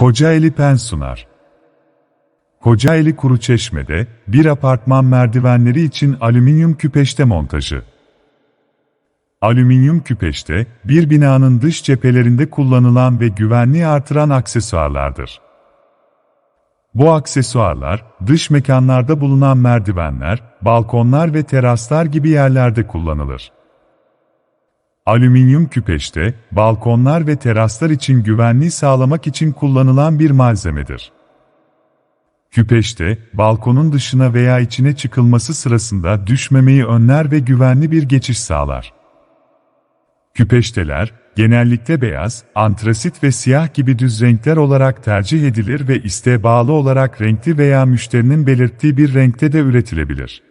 Kocaeli Pen sunar. Kocaeli Kuruçeşme'de bir apartman merdivenleri için alüminyum küpeşte montajı. Alüminyum küpeşte, bir binanın dış cephelerinde kullanılan ve güvenliği artıran aksesuarlardır. Bu aksesuarlar, dış mekanlarda bulunan merdivenler, balkonlar ve teraslar gibi yerlerde kullanılır. Alüminyum küpeşte, balkonlar ve teraslar için güvenliği sağlamak için kullanılan bir malzemedir. Küpeşte, balkonun dışına veya içine çıkılması sırasında düşmemeyi önler ve güvenli bir geçiş sağlar. Küpeşteler, genellikle beyaz, antrasit ve siyah gibi düz renkler olarak tercih edilir ve isteğe bağlı olarak renkli veya müşterinin belirttiği bir renkte de üretilebilir.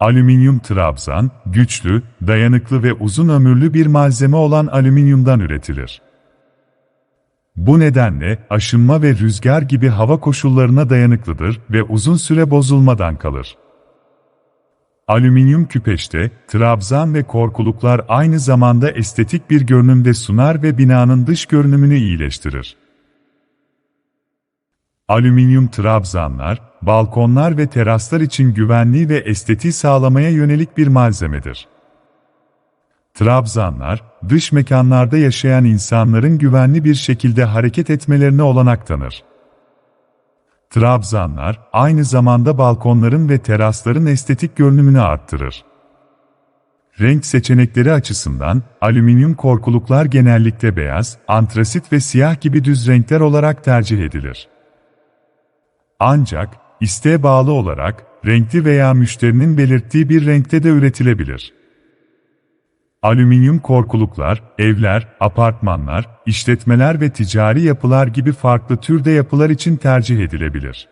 Alüminyum trabzan, güçlü, dayanıklı ve uzun ömürlü bir malzeme olan alüminyumdan üretilir. Bu nedenle aşınma ve rüzgar gibi hava koşullarına dayanıklıdır ve uzun süre bozulmadan kalır. Alüminyum küpeşte, trabzan ve korkuluklar aynı zamanda estetik bir görünümde sunar ve binanın dış görünümünü iyileştirir. Alüminyum trabzanlar, balkonlar ve teraslar için güvenliği ve estetiği sağlamaya yönelik bir malzemedir. Trabzanlar, dış mekanlarda yaşayan insanların güvenli bir şekilde hareket etmelerine olanak tanır. Trabzanlar, aynı zamanda balkonların ve terasların estetik görünümünü arttırır. Renk seçenekleri açısından, alüminyum korkuluklar genellikle beyaz, antrasit ve siyah gibi düz renkler olarak tercih edilir. Ancak, isteğe bağlı olarak, renkli veya müşterinin belirttiği bir renkte de üretilebilir. Alüminyum korkuluklar, evler, apartmanlar, işletmeler ve ticari yapılar gibi farklı türde yapılar için tercih edilebilir.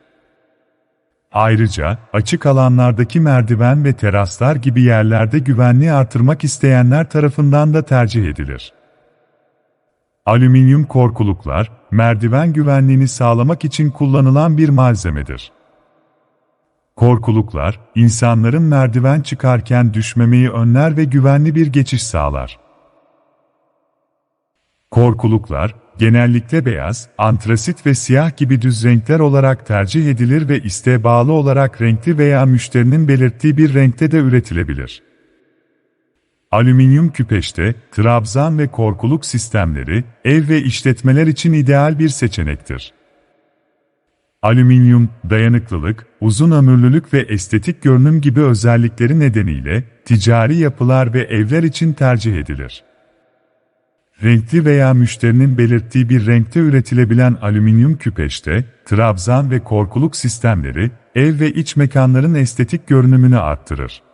Ayrıca, açık alanlardaki merdiven ve teraslar gibi yerlerde güvenliği artırmak isteyenler tarafından da tercih edilir. Alüminyum korkuluklar, merdiven güvenliğini sağlamak için kullanılan bir malzemedir. Korkuluklar, insanların merdiven çıkarken düşmemeyi önler ve güvenli bir geçiş sağlar. Korkuluklar, genellikle beyaz, antrasit ve siyah gibi düz renkler olarak tercih edilir ve isteğe bağlı olarak renkli veya müşterinin belirttiği bir renkte de üretilebilir. Alüminyum küpeşte, trabzan ve korkuluk sistemleri, ev ve işletmeler için ideal bir seçenektir. Alüminyum, dayanıklılık, uzun ömürlülük ve estetik görünüm gibi özellikleri nedeniyle, ticari yapılar ve evler için tercih edilir. Renkli veya müşterinin belirttiği bir renkte üretilebilen alüminyum küpeşte, trabzan ve korkuluk sistemleri, ev ve iç mekanların estetik görünümünü arttırır.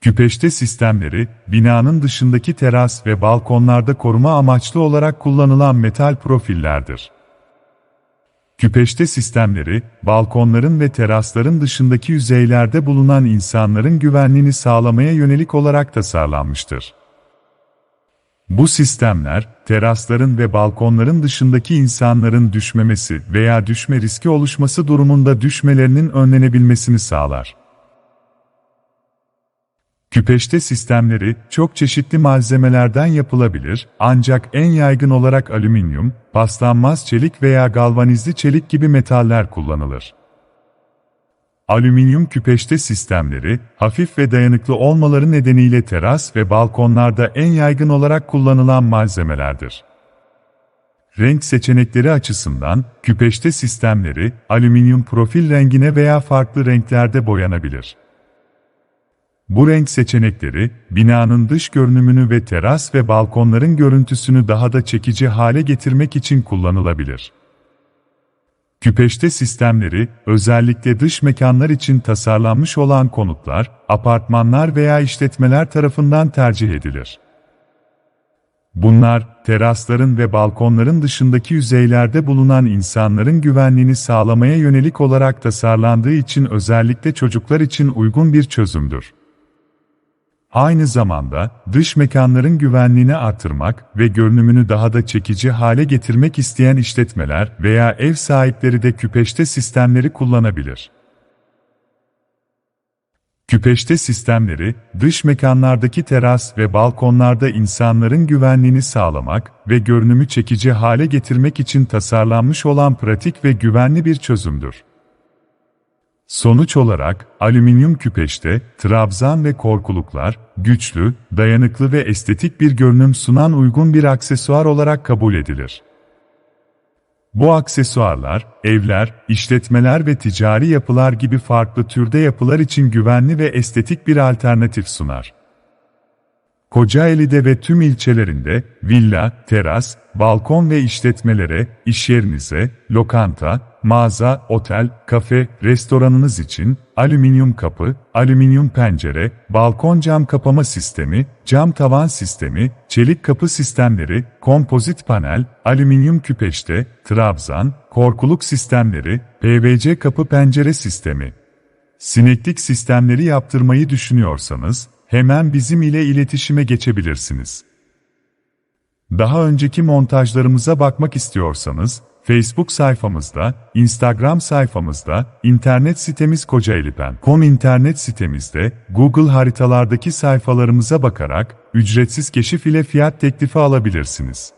Küpeşte sistemleri, binanın dışındaki teras ve balkonlarda koruma amaçlı olarak kullanılan metal profillerdir. Küpeşte sistemleri, balkonların ve terasların dışındaki yüzeylerde bulunan insanların güvenliğini sağlamaya yönelik olarak tasarlanmıştır. Bu sistemler, terasların ve balkonların dışındaki insanların düşmemesi veya düşme riski oluşması durumunda düşmelerinin önlenebilmesini sağlar. Küpeşte sistemleri çok çeşitli malzemelerden yapılabilir ancak en yaygın olarak alüminyum, paslanmaz çelik veya galvanizli çelik gibi metaller kullanılır. Alüminyum küpeşte sistemleri, hafif ve dayanıklı olmaları nedeniyle teras ve balkonlarda en yaygın olarak kullanılan malzemelerdir. Renk seçenekleri açısından, küpeşte sistemleri, alüminyum profil rengine veya farklı renklerde boyanabilir. Bu renk seçenekleri, binanın dış görünümünü ve teras ve balkonların görüntüsünü daha da çekici hale getirmek için kullanılabilir. Küpeşte sistemleri, özellikle dış mekanlar için tasarlanmış olan konutlar, apartmanlar veya işletmeler tarafından tercih edilir. Bunlar, terasların ve balkonların dışındaki yüzeylerde bulunan insanların güvenliğini sağlamaya yönelik olarak tasarlandığı için özellikle çocuklar için uygun bir çözümdür. Aynı zamanda, dış mekanların güvenliğini artırmak ve görünümünü daha da çekici hale getirmek isteyen işletmeler veya ev sahipleri de küpeşte sistemleri kullanabilir. Küpeşte sistemleri, dış mekanlardaki teras ve balkonlarda insanların güvenliğini sağlamak ve görünümü çekici hale getirmek için tasarlanmış olan pratik ve güvenli bir çözümdür. Sonuç olarak, alüminyum küpeşte, trabzan ve korkuluklar, güçlü, dayanıklı ve estetik bir görünüm sunan uygun bir aksesuar olarak kabul edilir. Bu aksesuarlar, evler, işletmeler ve ticari yapılar gibi farklı türde yapılar için güvenli ve estetik bir alternatif sunar. Kocaeli'de ve tüm ilçelerinde, villa, teras, balkon ve işletmelere, iş yerinize, lokanta, mağaza, otel, kafe, restoranınız için, alüminyum kapı, alüminyum pencere, balkon cam kapama sistemi, cam tavan sistemi, çelik kapı sistemleri, kompozit panel, alüminyum küpeşte, trabzan, korkuluk sistemleri, PVC kapı pencere sistemi. Sineklik sistemleri yaptırmayı düşünüyorsanız, hemen bizim ile iletişime geçebilirsiniz. Daha önceki montajlarımıza bakmak istiyorsanız, Facebook sayfamızda, Instagram sayfamızda, internet sitemiz kocaelipen.com internet sitemizde, Google haritalardaki sayfalarımıza bakarak, ücretsiz keşif ile fiyat teklifi alabilirsiniz.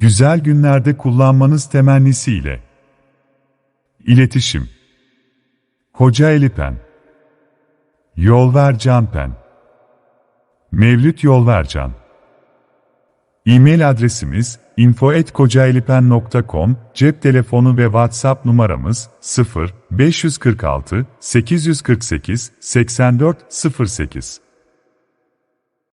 Güzel günlerde kullanmanız temennisiyle. İletişim Kocaeli Yolver Pen. Mevlüt Yolvercan E-mail adresimiz info.kocaelipen.com Cep telefonu ve WhatsApp numaramız 0 546 848 84 08